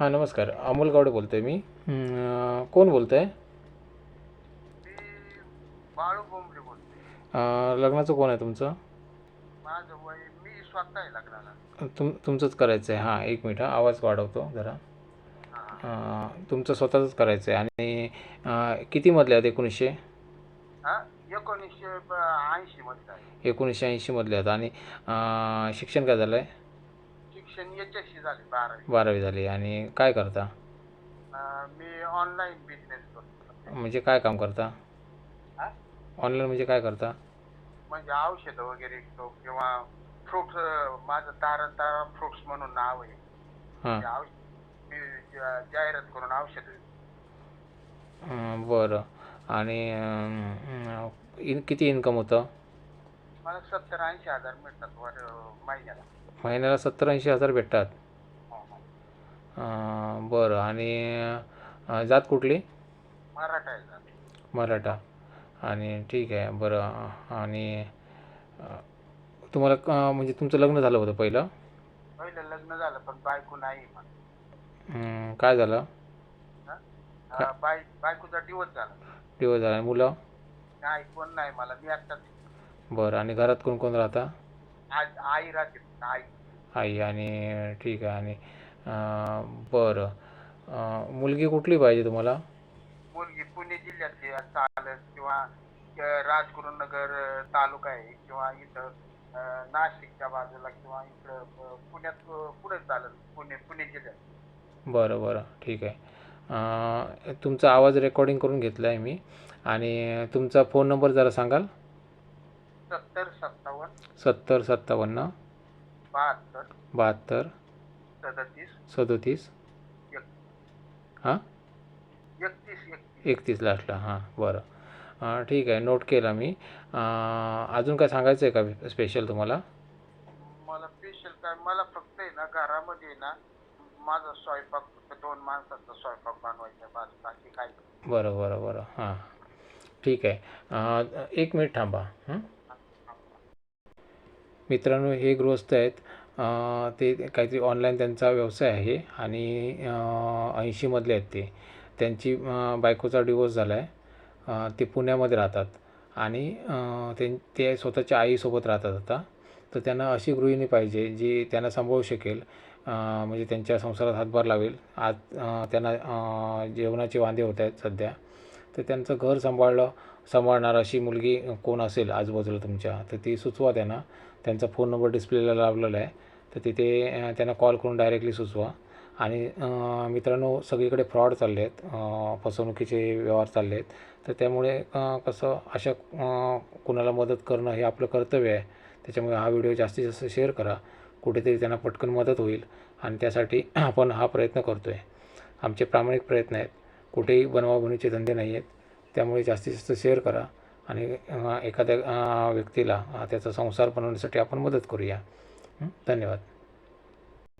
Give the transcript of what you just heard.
हां नमस्कार. अमोल गावडे बोलतो आहे मी अं, कोण बोलत आहे मी बाळू बोंबले बोलते लग्नाचं कोण आहे तुमचं? माझं वय मी स्वतः आहे लग्नाला. तुम तुमचंच करायचं आहे हां एक मिनिट. हा आवाज वाढवतो जरा. हा अं, तुमचं स्वतःचंच करायचं आहे आणि अं, किती मधले आहेत? एकोणीसशे? हा एकोणीसशे ऐंशी मध्ये आहे एकोणीसशे ऐंशीमधले आहेत. आणि अं, शिक्षण काय झालं आहे शिक्षण याच्याशी झाले बारावी. बारावी झाली. आणि काय करता? अं, मी ऑनलाईन बिझनेस करतो. म्हणजे काय काम करता? हा? ऑनलाईन म्हणजे काय करता? म्हणजे औषधं वगैरे विकतो किंवा फ्रुट्स माझं तारा तारा फ्रुट्स म्हणून नाव आहे. हां. ते औषध मी जा- जाहिरात करून औषध अं, बरं. आणि अं, इन किती इन्कम होतं? मला सत्तर ऐंशी हजार मिळतात वर महिन्याला. महिन्याला सत्तर ऐंशी हजार भेटतात. हो, हो. बरं. आणि जात कुठली? मराठा. मराठा. आणि ठीक आहे बरं. आणि तुम्हाला म्हणजे तुमचं लग्न झालं होतं पहिलं? पहिलं लग्न झालं पण बायको नाही काय झालं? बाय बायकोचा दिवस झाला. डिवोर्स झाला. मुलं? नाही कोण नाही मला मी एकटाच बरं. आणि घरात कोण कोण राहता? आज आई राहते आई. आई आणि ठीक आहे आणि अं, बरं. अं, मुलगी कुठली पाहिजे तुम्हाला? मुलगी पुणे जिल्ह्यातली चालत किंवा अ, राजगुरुनगर अ, तालुका आहे किंवा इथं अ, नाशिकच्या बाजूला किंवा इकडं अ, पुण्यात पुढे चालत पुणे पुणे जिल्ह्यात. बरं बरं. ठीक आहे. अं, तुमचा आवाज रेकॉर्डिंग करून घेतला आहे मी. आणि तुमचा फोन नंबर जरा सांगाल? सत्तर सत्तावन्न सत्तर सत्तावन्न बहात्तर बहात्तर सदतीस सदोतीस हां? एकतीस एकतीस. लास्टला हां बरं. ठीक आहे नोट केला मी. अजून काय सांगायचं आहे का स्पेशल तुम्हाला? मला स्पेशल काय मला फक्त आहे ना घरामध्ये ना माझा स्वयंपाक फक्त दोन माणसाचा स्वयंपाक बनवायचा बस बाकी नाही. बरं बरं बरं हां. ठीक आहे. एक मिनिट थांबा हं? मित्रांनो हे गृहस्थ आहेत. ते काहीतरी ऑनलाईन त्यांचा व्यवसाय आहे आणि ऐंशीमधले आहेत ते. त्यांची बायकोचा डिवोर्स झाला आहे ते पुण्यामध्ये राहतात. आणि त्यां ते ते स्वतःच्या आईसोबत राहतात आता. तर त्यांना अशी गृहिणी पाहिजे जी त्यांना सांभाळू शकेल. म्हणजे त्यांच्या संसारात हातभार लावेल. आज त्यांना जेवणाचे वांदे होत आहेत सध्या. तर त्यांचं घर सांभाळलं सांभाळणार अशी मुलगी कोण असेल आजूबाजूला तुमच्या? तर ती सुचवा त्यांना. त्यांचा फोन नंबर डिस्प्लेला लावलेला आहे. तर तिथे त्यांना कॉल करून डायरेक्टली सुचवा. आणि मित्रांनो सगळीकडे फ्रॉड चालले आहेत. फसवणुकीचे व्यवहार चालले आहेत. तर त्यामुळे कसं अशा कुणाला मदत करणं हे आपलं कर्तव्य आहे. त्याच्यामुळे हा व्हिडिओ जास्तीत जास्त शेअर करा. कुठेतरी त्यांना पटकन मदत होईल. आणि त्यासाठी आपण हा प्रयत्न करतो आहे आमचे प्रामाणिक प्रयत्न आहेत. कुठेही बनवाबनवीचे धंदे नाही आहेत. त्यामुळे जास्तीत जास्त शेअर करा आणि एखाद्या व्यक्तीला त्याचा संसार बनवण्यासाठी आपण मदत करूया. धन्यवाद.